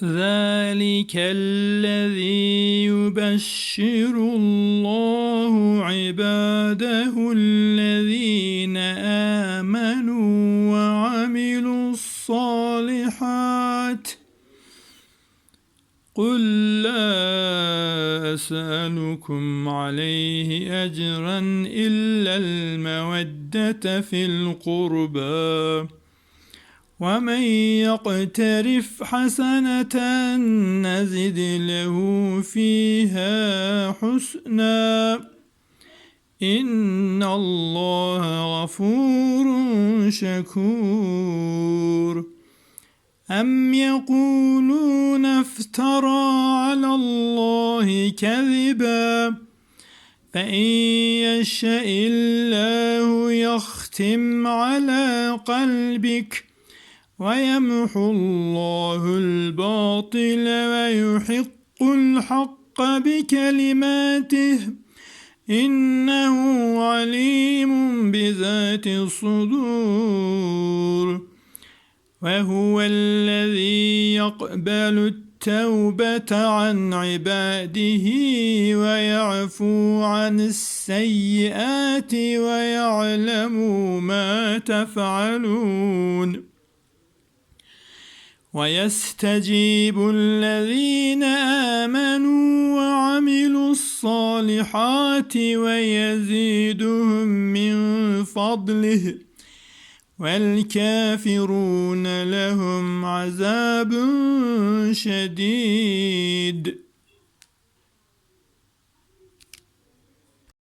ذلك الذي يبشر الله عباده الذين آمنوا وعملوا الصالحات قل لا أسألكم عليه أجرا إلا المودة في القربى ومن يقترف حسنة نزد له فيها حسنا. إن الله غفور شكور. أم يقولون افترى على الله كذبا؟ فإن يشاء الله يختم على قلبك ويمحو الله الباطل ويحق الحق بكلماته. إنه عليم بذات الصدور. وهو الذي يقبل التوبة عن عباده ويعفو عن السيئات ويعلم ما تفعلون. ويستجيب الذين آمنوا وعملوا الصالحات ويزيدهم من فضله والكافرون لهم عذاب شديد.